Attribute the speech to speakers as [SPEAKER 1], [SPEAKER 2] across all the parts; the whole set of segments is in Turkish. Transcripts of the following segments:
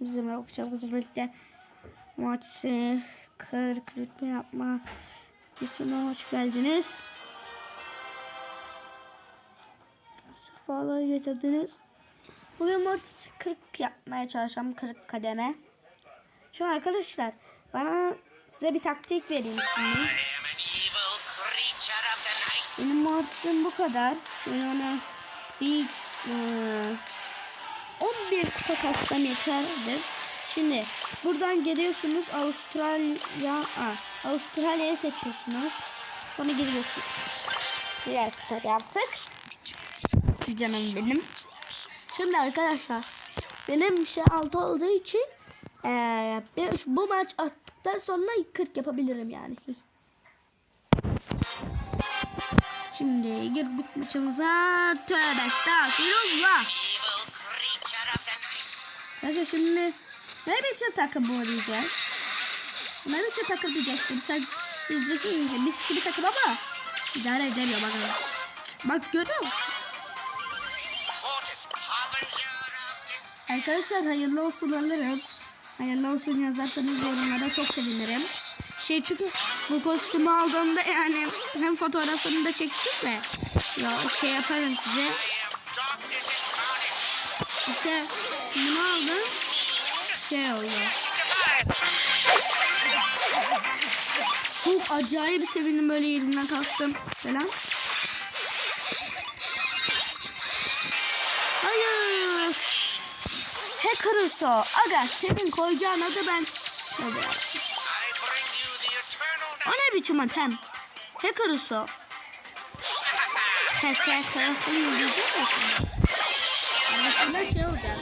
[SPEAKER 1] Bizim okuyacağımız birlikte maçı 40 rütbe yapma videosuna hoş geldiniz. Sefalar getirdiniz. Bugün Mortis 40 yapmaya çalışacağım 40 kademe. Şu arkadaşlar bana size bir taktik vereyim şimdi. Benim Mortis'im bu kadar. Şöyle ona bir eee, 11 kupa kassam yeterlidir. Şimdi buradan geliyorsunuz Avustralya, Aa, Avustralya'yı seçiyorsunuz. Sonra giriyorsunuz. Biraz tabi yaptık. Canım benim. Şimdi arkadaşlar benim şey altı olduğu için ben bu maç attıktan sonra 40 yapabilirim yani. Şimdi girdik maçımıza. Tövbe estağfirullah. Arkadaşlar şimdi ne biçim takım bu diyeceğim. Ne biçim takım diyeceksin. Sen diyeceksin ki mis gibi takım ama idare edemiyor bakalım. Bak görüyor musun? Arkadaşlar hayırlı olsun alırım. Hayırlı olsun yazarsanız yorumlara çok sevinirim. Şey çünkü bu kostümü aldığımda yani hem fotoğrafını da çektim de ya şey yaparım size. İşte bunu aldım. Şey oldu. Çok acayip sevindim böyle yerimden kalktım falan. Hayır. Hacker Uso. Aga senin koyacağın adı ben... O ne biçim atem? Hacker Uso. Sen sen tarafını diyecek misin? Anlaşılan şey olacak.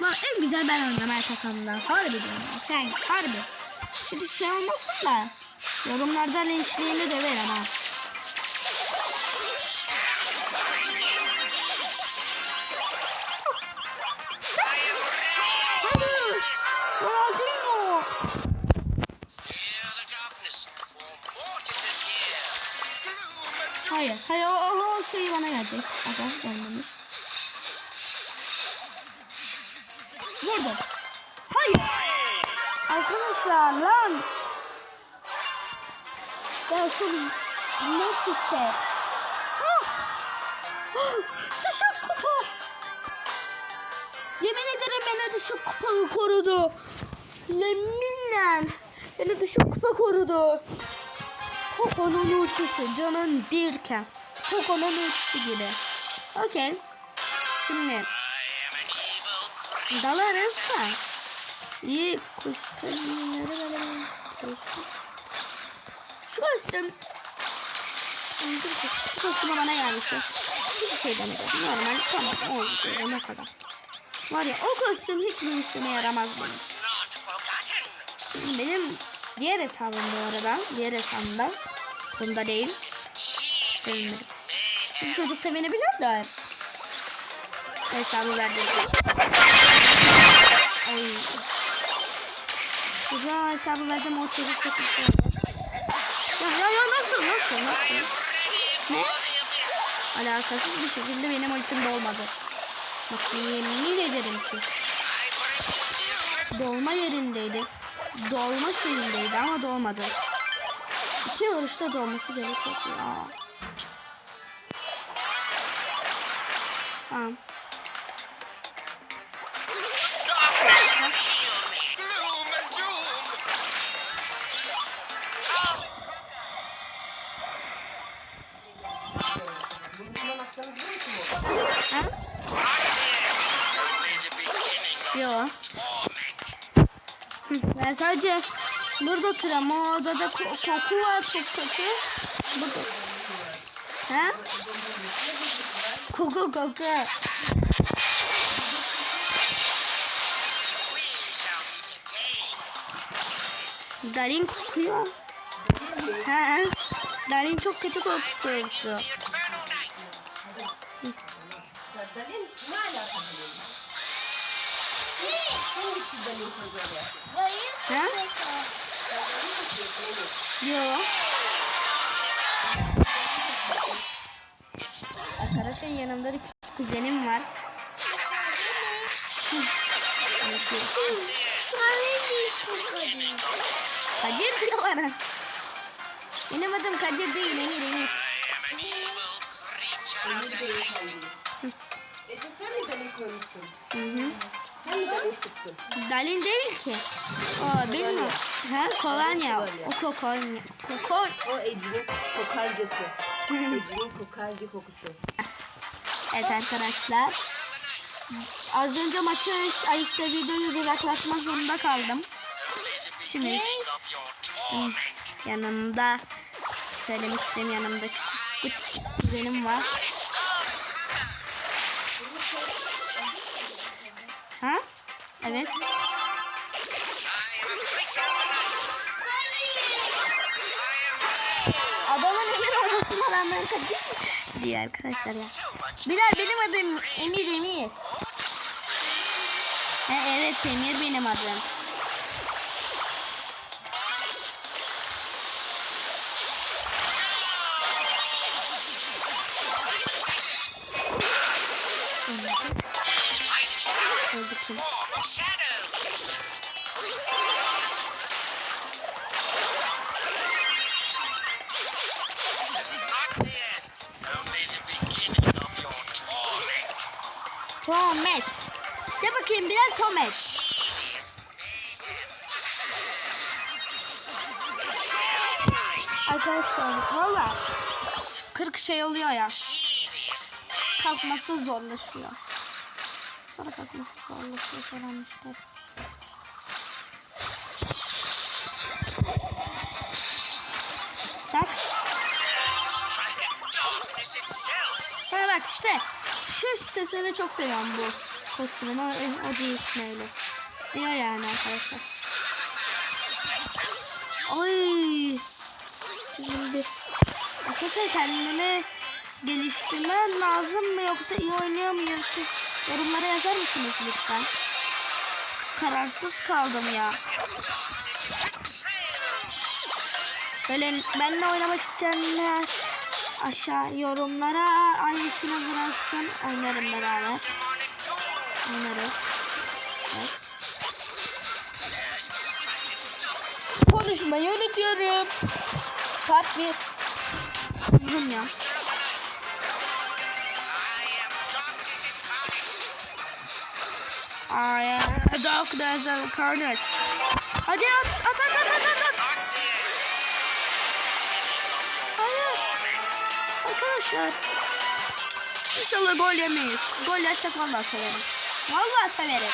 [SPEAKER 1] Bak en güzel ben oynamaya takımda. Harbi diyorum. Ben harbi. Şimdi şey olmasın da yorumlarda linçliğini de ver ama. Hayır. Hayır o, o, o şey bana gelecek. Aga gelmemiş. Vurdum. Hayır. Arkadaşlar lan. Ya şu Mortis'te. Ah! Ah! Düşük kupa. Yemin ederim beni düşük kupayı korudu. Yeminle. Beni düşük kupa korudu. Koko'nun ultisi canın birken. Koko'nun ultisi gibi. Okey. Şimdi dalarız da. İyi kostümleri verelim. Kostüm. Şu kostüm. Şu kostüm, şu kostüm bana gelmişti. Hiçbir şey demedim. Normal tamam oldu diyorum o kadar. Var ya o kostüm hiç bir işime yaramaz benim. Benim diğer hesabım bu arada. Diğer hesabımda. Bunda değil.
[SPEAKER 2] Me.
[SPEAKER 1] Çünkü çocuk sevinebilir de. Hesabı verdiği hesabı verdim o çocuk çok. Ya, ya ya nasıl nasıl nasıl? Ne? Alakasız bir şekilde benim ultimde olmadı. Bak yemin ederim ki. Dolma yerindeydi. Dolma şeyindeydi ama dolmadı. İki vuruşta dolması gerekiyordu ya. Tamam. Ben sadece burada oturuyorum. O odada ko- koku var çok kötü. Burada. Ha? Koku koku. Darin kokuyor. Ha? Darin çok kötü kokuyordu.
[SPEAKER 3] Dalin ne alaka
[SPEAKER 1] Ha? Yo. Arkadaşlar yanımda da küçük kuzenim var. Kadir diyor bana. Benim adım Kadir değil Emir Emir.
[SPEAKER 2] I am an evil creature of the night.
[SPEAKER 3] Ece sen mi dalin koymuşsun?
[SPEAKER 1] Hı hı.
[SPEAKER 3] Sen mi dalin sıktın?
[SPEAKER 1] Dalin değil ki. O bilmiyorum. Ha kolonya. O kokonya. Kokon.
[SPEAKER 3] O Ece'nin kokarcası. Ece'nin kokarcı kokusu.
[SPEAKER 1] Evet arkadaşlar. Az önce maçı ay işte videoyu duraklatmak zorunda kaldım. Şimdi
[SPEAKER 2] torment.
[SPEAKER 1] yanımda söylemiştim yanımda küçük bir kuzenim var. Evet. Adamın emin olmasına rağmen Kadir diyor arkadaşlar ya. Bilal benim adım Emir Emir. Ha, evet Emir benim adım. Tomet. De bakayım Bilal Tomet. Arkadaşlar valla 40 şey oluyor ya. Kasması zorlaşıyor. Sonra kasması zorlaşıyor falan işte. Tak. Bak işte şu sesini çok seviyorum bu kostümün o, o değişmeyle. Diyor yani arkadaşlar. Ay. Şimdi arkadaşlar kendimi geliştirmem lazım mı yoksa iyi oynuyor mu yoksa yorumlara yazar mısınız lütfen? Kararsız kaldım ya. Böyle benimle oynamak isteyenler aşağı yorumlara aynısını bıraksın. Oynarım beraber. Oynarız. Evet. Konuşmayı unutuyorum. Part 1. Yorum ya.
[SPEAKER 2] I am.
[SPEAKER 1] I am darkness incarnate. Hadi at, at, at, at, at, at, Arkadaşlar. İnşallah gol yemeyiz. Gol yersek vallahi severim. Vallahi severim.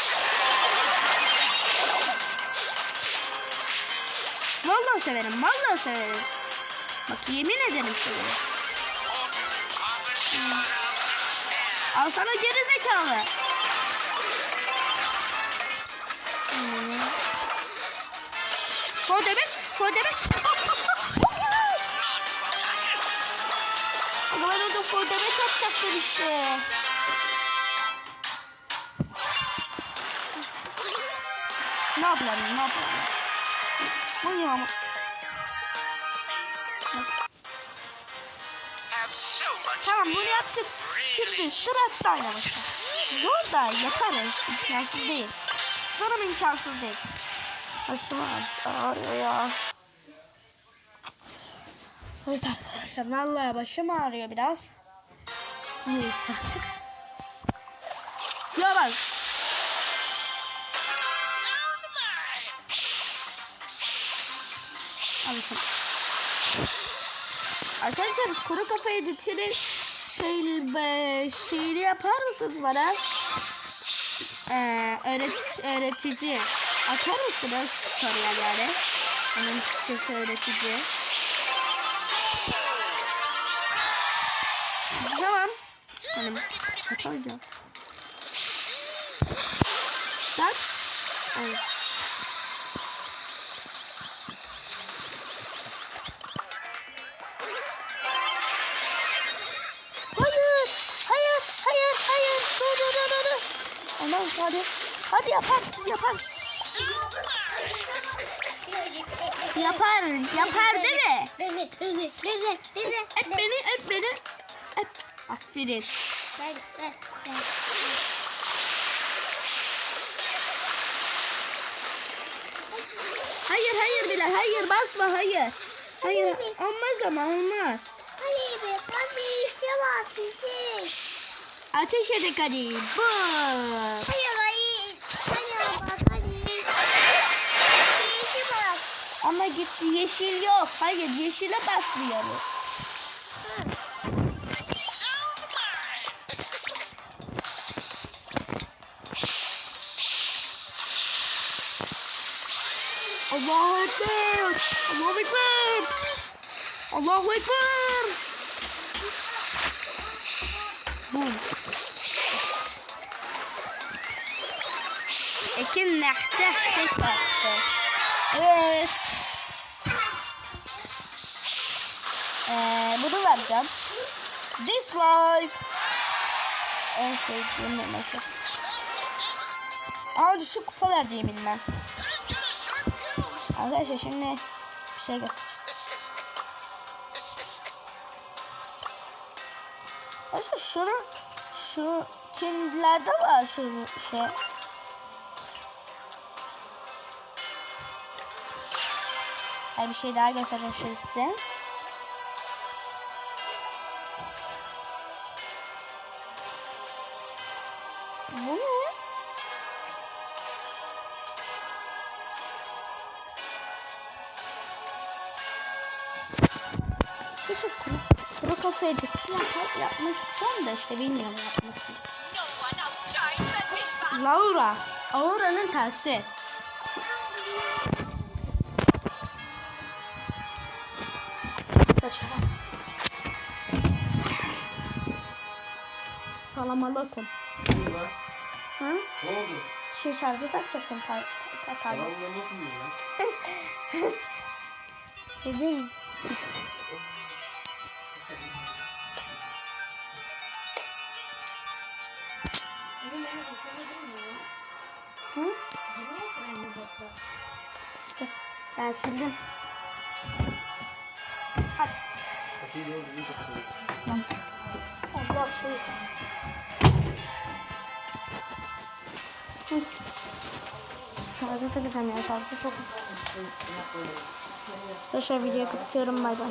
[SPEAKER 1] Vallahi severim. Vallahi severim. Bak yemin ederim severim. Al sana geri zekalı. Hmm. For damage. For damage. Orada for damage atacaktım işte. Ne yapalım? Ne yapalım? Bu ne ama? Tamam bunu yaptık. Şimdi sıra oynamıştık. Zor da yaparız. İmkansız değil. Zor ama imkansız değil. Başım ağrıyor ya. Evet arkadaşlar vallahi başım ağrıyor biraz. Neyse artık. Ya bak. Arkadaşlar kuru kafa editini şey, be, şeyini yapar mısınız bana? Ee, öğret, öğretici. Atar mısınız tutorial yani? Onun Türkçesi öğretici. Tamam. Hani atarım. Bak. Evet. Hayır, hayır, hayır, hayır. Dur, dur, dur, dur. Aman hadi. Hadi yaparsın, yaparsın. Yapar, yapar değil mi? Öp beni, öp beni. Öp. Aferin. Ben, ben, ben. Hayır hayır bile hayır basma hayır. Hayır olmaz ama olmaz.
[SPEAKER 4] Ali be hadi işe bas işe.
[SPEAKER 1] Ateş edek hadi. Bu.
[SPEAKER 4] Hayır hayır. Hayır bak hadi. Yeşil bak.
[SPEAKER 1] Ama gitti yeşil yok. Hayır yeşile basmıyoruz. Allahu Ekber. Allahu Ekber. Bum. Ekin nekte hesaptı. Evet. Ee, bunu vereceğim. Dislike. En sevdiğim memleket. Aa şu kupa verdi yeminle. Arkadaşlar şimdi bir şey göstereceğiz. Arkadaşlar şunu şu kimlerde var şu şey. Ay bir şey daha göstereceğim şimdi size. Bu ne? Şu kuru, kuru kafa editi yap, yapmak istiyorum da işte bilmiyorum yapmasını. Laura. Aura'nın tersi. Başarım. Salam aleyküm. Hı?
[SPEAKER 3] Ne oldu?
[SPEAKER 1] Şey şarjı takacaktım ta ta ta ta.
[SPEAKER 3] Selamla ne yapıyorsun ya?
[SPEAKER 1] Dedim. Hı? İşte ben sildim. Ay,
[SPEAKER 3] Kapıyı doğru düzgün kapatalım.
[SPEAKER 1] Allah şey. Hı. Şarjı takacağım ya şarjı çok. Arkadaşlar videoyu kapatıyorum bay bay.